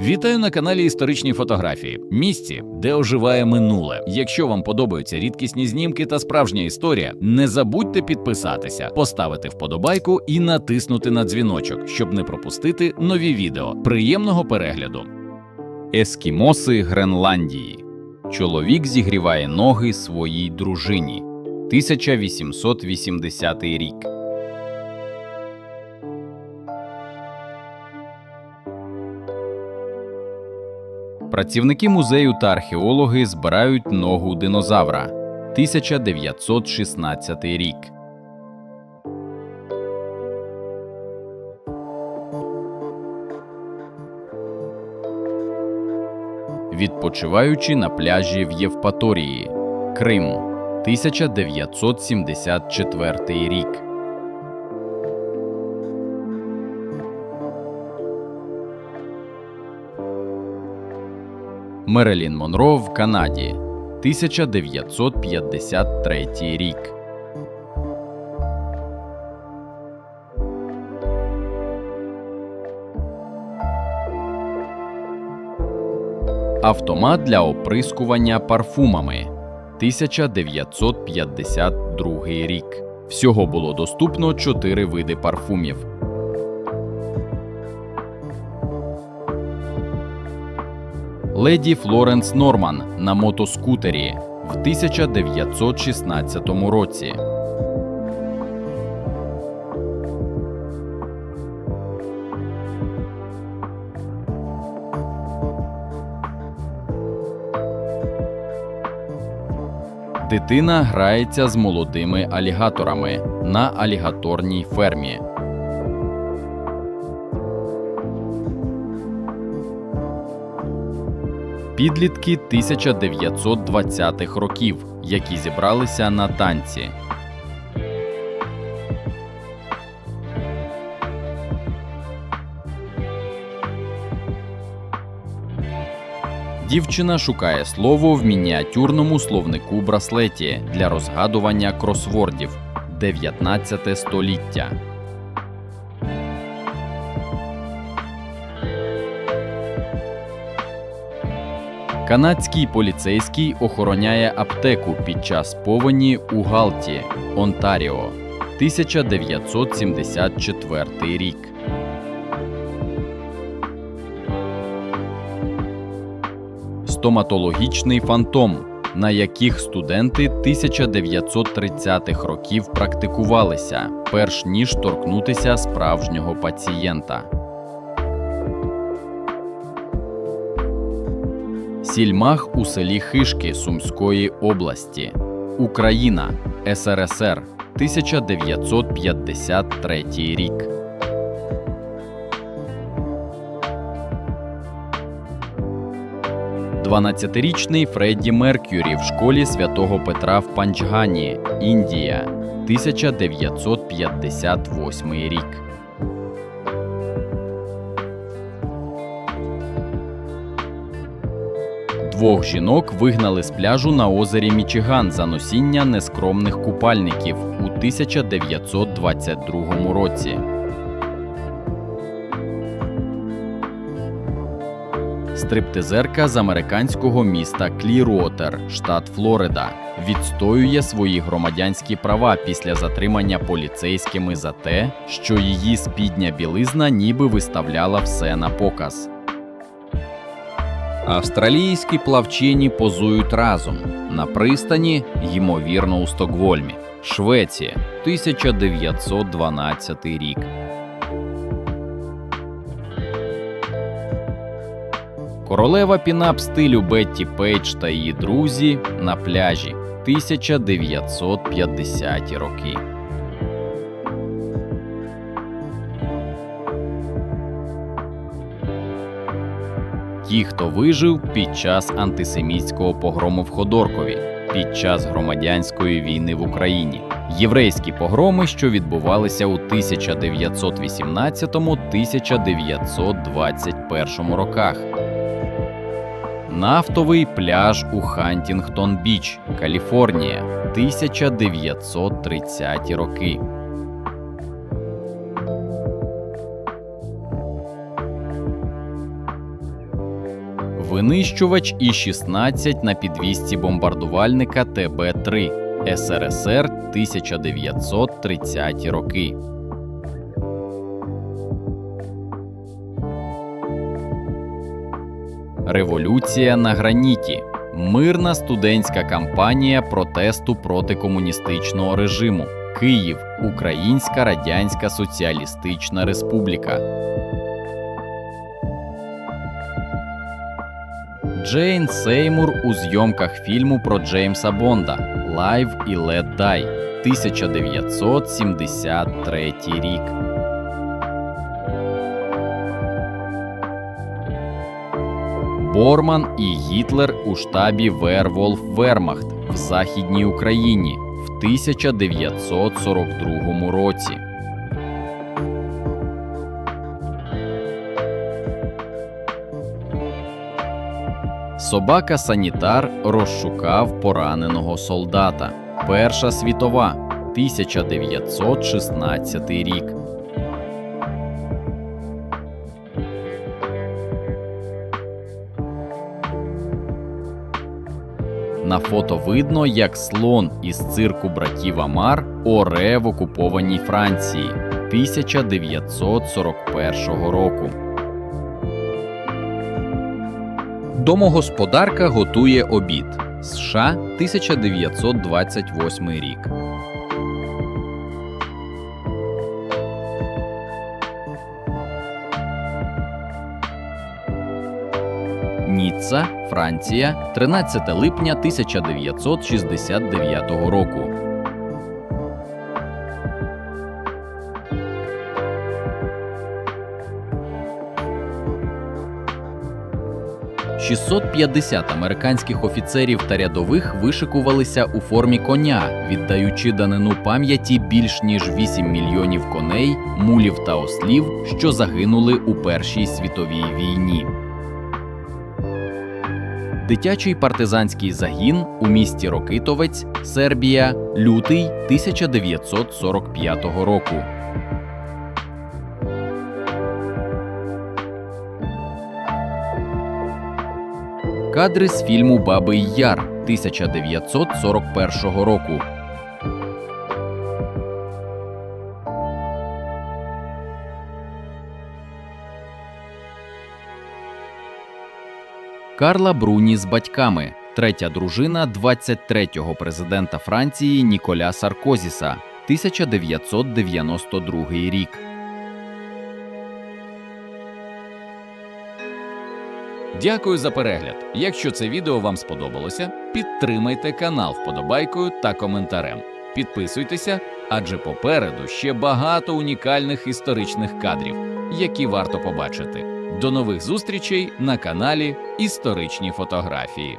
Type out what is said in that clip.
Вітаю на каналі Історичні фотографії, місці, де оживає минуле. Якщо вам подобаються рідкісні знімки та справжня історія, не забудьте підписатися, поставити вподобайку і натиснути на дзвіночок, щоб не пропустити нові відео. Приємного перегляду! Ескімоси Гренландії. Чоловік зігріває ноги своїй дружині. 1880 рік. Працівники музею та археологи збирають ногу динозавра. 1916 рік. Відпочиваючи на пляжі в Євпаторії. Крим. 1974 рік. Мерелін Монро в Канаді. 1953 рік. Автомат для оприскування парфумами. 1952 рік. Всього було доступно 4 види парфумів. Леді Флоренс Норман на мотоскутері в 1916 році. Дитина грається з молодими алігаторами на алігаторній фермі. Підлітки 1920-х років, які зібралися на танці. Дівчина шукає слово в мініатюрному словнику браслеті для розгадування кросвордів 19 століття. Канадський поліцейський охороняє аптеку під час повені у Галті, Онтаріо, 1974 рік. Стоматологічний фантом, на яких студенти 1930-х років практикувалися, перш ніж торкнутися справжнього пацієнта. Сільмах у селі Хишки Сумської області, Україна, СРСР, 1953 рік. Дванадцятирічний Фредді Меркюрі в школі святого Петра в Панчгані, Індія, 1958 рік. Двох жінок вигнали з пляжу на озері Мічиган за носіння нескромних купальників у 1922 році. Стриптизерка з американського міста Кліруотер, штат Флорида, відстоює свої громадянські права після затримання поліцейськими за те, що її спідня білизна ніби виставляла все на показ. Австралійські плавчині позують разом на пристані, ймовірно, у Стокгольмі, Швеція, 1912 рік. Королева пінап стилю Бетті Пейдж та її друзі на пляжі 1950 роки. Ті, хто вижив під час антисемітського погрому в Ходоркові, під час громадянської війни в Україні, єврейські погроми, що відбувалися у 1918-1921 роках. Нафтовий пляж у Хантінгтон Біч, Каліфорнія, 1930 роки. Винищувач І-16 на підвісці бомбардувальника ТБ-3 СРСР 1930 роки. Революція на граніті. Мирна студентська кампанія протесту проти комуністичного режиму. Київ, Українська Радянська Соціалістична Республіка. Джейн Сеймур у зйомках фільму про Джеймса Бонда Live і Let Die 1973 рік. Борман і Гітлер у штабі Верволф Вермахт в Західній Україні в 1942 році. Собака санітар розшукав пораненого солдата. Перша світова 1916 рік. На фото видно, як слон із цирку братів Амар оре в окупованій Франції 1941 року. Домогосподарка готує обід. США 1928 рік. Ніцца, Франція, 13 липня 1969 року. «650 американських офіцерів та рядових вишикувалися у формі коня, віддаючи данину пам'яті більш ніж 8 мільйонів коней, мулів та ослів, що загинули у Першій світовій війні. Дитячий партизанський загін у місті Рокитовець, Сербія, лютий 1945 року. Кадри з фільму Бабий Яр 1941 року. Карла Бруні з батьками, третя дружина 23-го президента Франції Ніколя Саркозіса, 1992 рік. Дякую за перегляд. Якщо це відео вам сподобалося, підтримайте канал вподобайкою та коментарем. Підписуйтеся, адже попереду ще багато унікальних історичних кадрів, які варто побачити. До нових зустрічей на каналі Історичні фотографії.